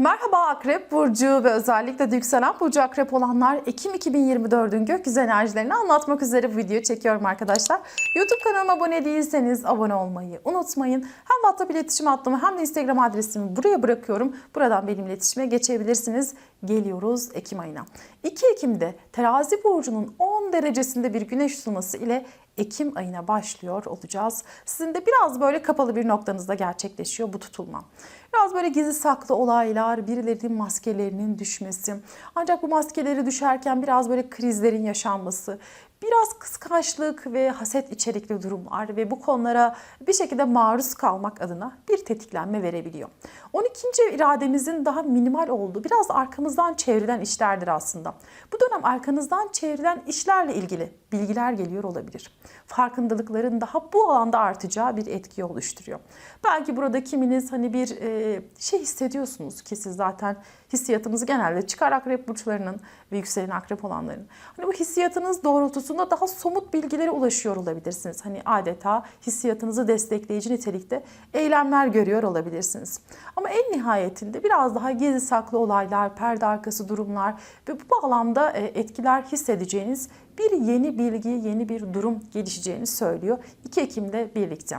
Merhaba Akrep Burcu ve özellikle de yükselen Burcu Akrep olanlar Ekim 2024'ün gökyüzü enerjilerini anlatmak üzere bu videoyu çekiyorum arkadaşlar. YouTube kanalıma abone değilseniz abone olmayı unutmayın. Hem WhatsApp iletişim hattımı hem de Instagram adresimi buraya bırakıyorum. Buradan benim iletişime geçebilirsiniz. Geliyoruz Ekim ayına. 2 Ekim'de Terazi Burcu'nun 10 derecesinde bir güneş tutulması ile Ekim ayına başlıyor olacağız. Sizin de biraz böyle kapalı bir noktanızda gerçekleşiyor bu tutulma. Biraz böyle gizli saklı olaylar, birilerinin maskelerinin düşmesi. Ancak bu maskeleri düşerken biraz böyle krizlerin yaşanması, biraz kıskançlık ve haset içerikli durumlar ve bu konulara bir şekilde maruz kalmak adına bir tetiklenme verebiliyor. 12. irademizin daha minimal olduğu, biraz arkamızdan çevrilen işlerdir aslında. Bu dönem arkanızdan çevrilen işlerle ilgili bilgiler geliyor olabilir. Farkındalıkların daha bu alanda artacağı bir etki oluşturuyor. Belki burada kiminiz hani bir e, şey hissediyorsunuz ki siz zaten hissiyatınız genelde çıkar akrep burçlarının ve yükselen akrep olanların. Hani bu hissiyatınız doğrultusunda daha somut bilgilere ulaşıyor olabilirsiniz. Hani adeta hissiyatınızı destekleyici nitelikte eylemler görüyor olabilirsiniz. Ama en nihayetinde biraz daha gizli saklı olaylar, perde arkası durumlar ve bu bağlamda e, etkiler hissedeceğiniz bir yeni bilgi, yeni bir durum gelişeceğini söylüyor 2 Ekim'de birlikte.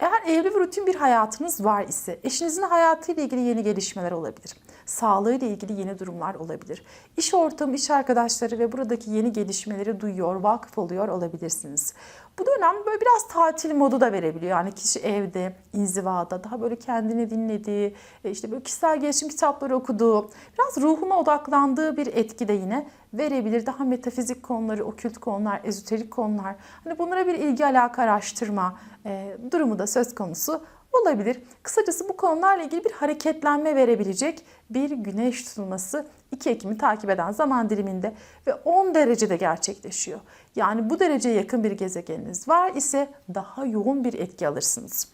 Eğer evli ve rutin bir hayatınız var ise eşinizin hayatıyla ilgili yeni gelişmeler olabilir. Sağlığıyla ilgili yeni durumlar olabilir. İş ortamı, iş arkadaşları ve buradaki yeni gelişmeleri duyuyor, vakıf oluyor olabilirsiniz. Bu dönem böyle biraz tatil modu da verebiliyor. Yani kişi evde, inzivada, daha böyle kendini dinlediği, e, işte böyle kişisel gelişim kitapları okuduğu, biraz ruhuna odaklandığı bir etki de yine verebilir. Daha metafizik konuları, okült konular, ezoterik konular. Hani bunlara bir ilgi alaka araştırma e, durumu da söz konusu olabilir. Kısacası bu konularla ilgili bir hareketlenme verebilecek bir güneş tutulması 2 Ekim'i takip eden zaman diliminde ve 10 derecede gerçekleşiyor. Yani bu dereceye yakın bir gezegeniniz var ise daha yoğun bir etki alırsınız.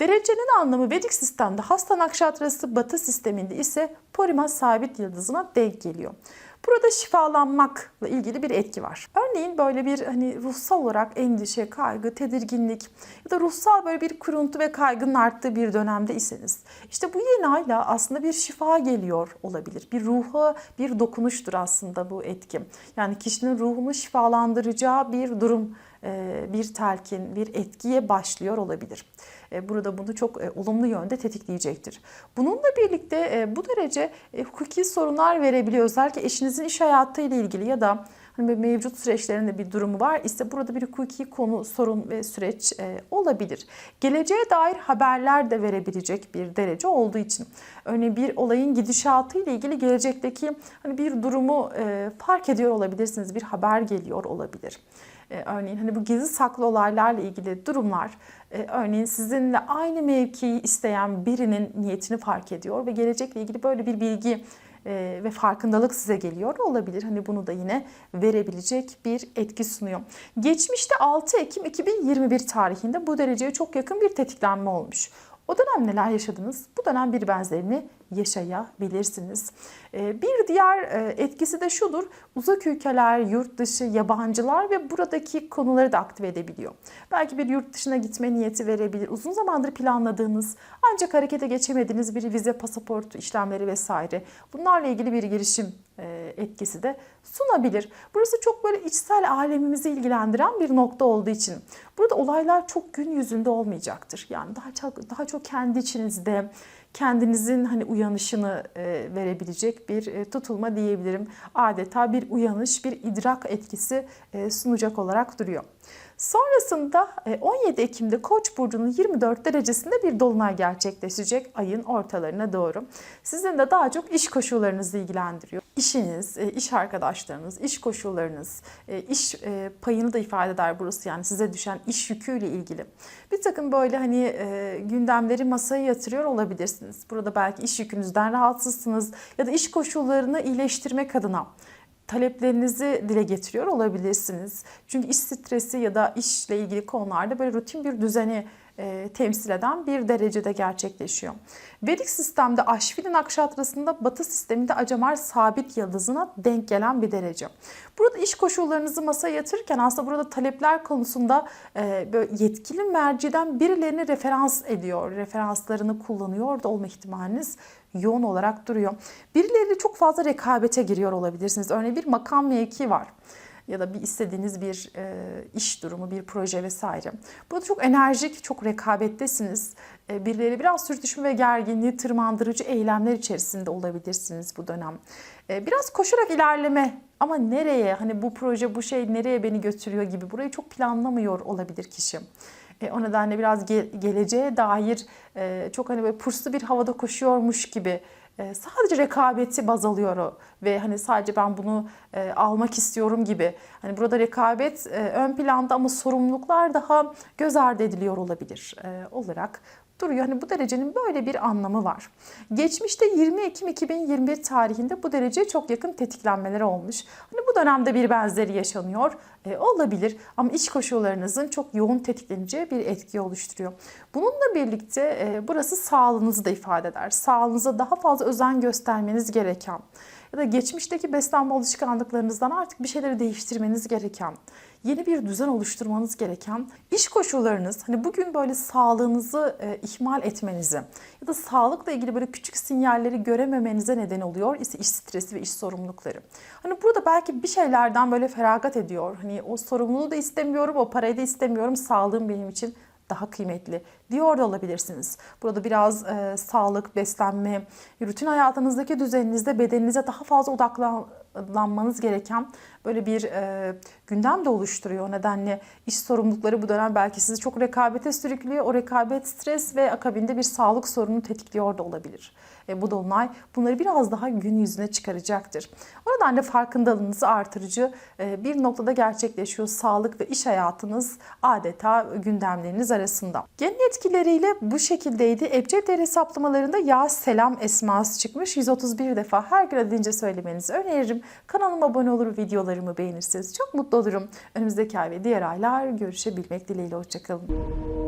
Derecenin anlamı Vedik sistemde Hasta Nakşatrası Batı sisteminde ise Porimas sabit yıldızına denk geliyor. Burada şifalanmakla ilgili bir etki var. Örneğin böyle bir hani ruhsal olarak endişe, kaygı, tedirginlik ya da ruhsal böyle bir kuruntu ve kaygının arttığı bir dönemde iseniz işte bu yeni ayla aslında bir şifa geliyor olabilir. Bir ruha bir dokunuştur aslında bu etki. Yani kişinin ruhunu şifalandıracağı bir durum bir telkin, bir etkiye başlıyor olabilir. Burada bunu çok olumlu yönde tetikleyecektir. Bununla birlikte bu derece hukuki sorunlar verebiliyor. Özellikle eşinizin iş hayatıyla ilgili ya da hani mevcut süreçlerinde bir durumu var ise burada bir hukuki konu, sorun ve süreç olabilir. Geleceğe dair haberler de verebilecek bir derece olduğu için. Örneğin bir olayın gidişatı ile ilgili gelecekteki hani bir durumu fark ediyor olabilirsiniz. Bir haber geliyor olabilir. Örneğin hani bu gizli saklı olaylarla ilgili durumlar örneğin sizinle aynı mevkiyi isteyen birinin niyetini fark ediyor ve gelecekle ilgili böyle bir bilgi ve farkındalık size geliyor olabilir. Hani bunu da yine verebilecek bir etki sunuyor. Geçmişte 6 Ekim 2021 tarihinde bu dereceye çok yakın bir tetiklenme olmuş. O dönem neler yaşadınız? Bu dönem bir benzerini yaşayabilirsiniz. Bir diğer etkisi de şudur. Uzak ülkeler, yurt dışı, yabancılar ve buradaki konuları da aktive edebiliyor. Belki bir yurt dışına gitme niyeti verebilir. Uzun zamandır planladığınız ancak harekete geçemediğiniz bir vize, pasaport işlemleri vesaire. Bunlarla ilgili bir girişim etkisi de sunabilir. Burası çok böyle içsel alemimizi ilgilendiren bir nokta olduğu için burada olaylar çok gün yüzünde olmayacaktır. Yani daha çok daha çok kendi içinizde kendinizin hani uyanışını verebilecek bir tutulma diyebilirim. Adeta bir uyanış, bir idrak etkisi sunacak olarak duruyor. Sonrasında 17 Ekim'de Koç burcunun 24 derecesinde bir dolunay gerçekleşecek ayın ortalarına doğru. Sizin de daha çok iş koşullarınızı ilgilendiriyor. İşiniz, iş arkadaşlarınız, iş koşullarınız, iş payını da ifade eder burası yani size düşen iş yüküyle ilgili. Bir takım böyle hani gündemleri masaya yatırıyor olabilirsiniz. Burada belki iş yükünüzden rahatsızsınız ya da iş koşullarını iyileştirmek adına taleplerinizi dile getiriyor olabilirsiniz. Çünkü iş stresi ya da işle ilgili konularda böyle rutin bir düzeni e, temsil eden bir derecede gerçekleşiyor. Vedik sistemde Aşvili nakşatrasında Batı sisteminde Acamar sabit yıldızına denk gelen bir derece. Burada iş koşullarınızı masaya yatırırken aslında burada talepler konusunda e, böyle yetkili merciden birilerini referans ediyor, referanslarını kullanıyor da olma ihtimaliniz yoğun olarak duruyor. Birileriyle çok fazla rekabete giriyor olabilirsiniz. Örneğin bir makam mevki var ya da bir istediğiniz bir e, iş durumu, bir proje vesaire. Burada çok enerjik, çok rekabettesiniz. E, birileri biraz sürtüşme ve gerginliği tırmandırıcı eylemler içerisinde olabilirsiniz bu dönem. E, biraz koşarak ilerleme ama nereye, hani bu proje, bu şey nereye beni götürüyor gibi burayı çok planlamıyor olabilir kişi. E, o nedenle biraz ge- geleceğe dair e, çok hani böyle purslu bir havada koşuyormuş gibi sadece rekabeti baz alıyor ve hani sadece ben bunu e, almak istiyorum gibi. Hani burada rekabet e, ön planda ama sorumluluklar daha göz ardı ediliyor olabilir e, olarak duruyor. Hani bu derecenin böyle bir anlamı var. Geçmişte 20 Ekim 2021 tarihinde bu dereceye çok yakın tetiklenmeler olmuş. Hani bu dönemde bir benzeri yaşanıyor. E, olabilir ama iç koşullarınızın çok yoğun tetikleneceği bir etki oluşturuyor. Bununla birlikte e, burası sağlığınızı da ifade eder. Sağlığınıza daha fazla özen göstermeniz gereken ya da geçmişteki beslenme alışkanlıklarınızdan artık bir şeyleri değiştirmeniz gereken, yeni bir düzen oluşturmanız gereken iş koşullarınız hani bugün böyle sağlığınızı e, ihmal etmenizi ya da sağlıkla ilgili böyle küçük sinyalleri görememenize neden oluyor ise iş stresi ve iş sorumlulukları. Hani burada belki bir şeylerden böyle feragat ediyor. Hani o sorumluluğu da istemiyorum, o parayı da istemiyorum. Sağlığım benim için daha kıymetli diyor da olabilirsiniz. Burada biraz e, sağlık, beslenme, rutin hayatınızdaki düzeninizde bedeninize daha fazla odaklanmanız gereken böyle bir e, gündem de oluşturuyor. O nedenle iş sorumlulukları bu dönem belki sizi çok rekabete sürüklüyor. O rekabet stres ve akabinde bir sağlık sorunu tetikliyor da olabilir. Bu dolunay bunları biraz daha gün yüzüne çıkaracaktır. O nedenle farkındalığınızı artırıcı e, bir noktada gerçekleşiyor. Sağlık ve iş hayatınız adeta gündemleriniz arasında. Genel etkileriyle bu şekildeydi. Ebced hesaplamalarında ya selam esması çıkmış. 131 defa her gün adınca söylemenizi öneririm. Kanalıma abone olur, videolarımı beğenirseniz çok mutlu olurum. Önümüzdeki ay ve diğer aylar görüşebilmek dileğiyle. Hoşçakalın.